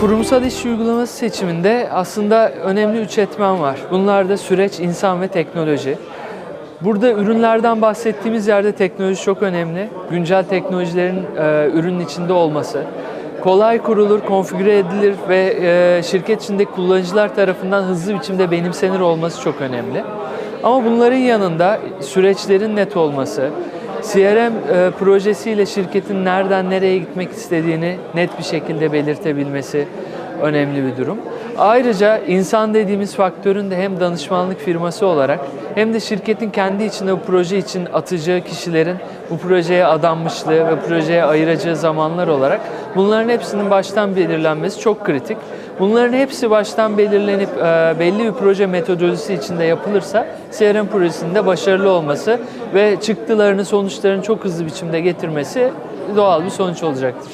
Kurumsal iş uygulaması seçiminde aslında önemli üç etmen var. Bunlar da süreç, insan ve teknoloji. Burada ürünlerden bahsettiğimiz yerde teknoloji çok önemli. Güncel teknolojilerin e, ürünün içinde olması. Kolay kurulur, konfigüre edilir ve e, şirket içindeki kullanıcılar tarafından hızlı biçimde benimsenir olması çok önemli. Ama bunların yanında süreçlerin net olması, CRM e, projesiyle şirketin nereden nereye gitmek istediğini net bir şekilde belirtebilmesi önemli bir durum. Ayrıca insan dediğimiz faktörün de hem danışmanlık firması olarak hem de şirketin kendi içinde bu proje için atacağı kişilerin bu projeye adanmışlığı ve projeye ayıracağı zamanlar olarak bunların hepsinin baştan belirlenmesi çok kritik. Bunların hepsi baştan belirlenip e, belli bir proje metodolojisi içinde yapılırsa CRM projesinde başarılı olması ve çıktılarını, sonuçlarını çok hızlı biçimde getirmesi doğal bir sonuç olacaktır.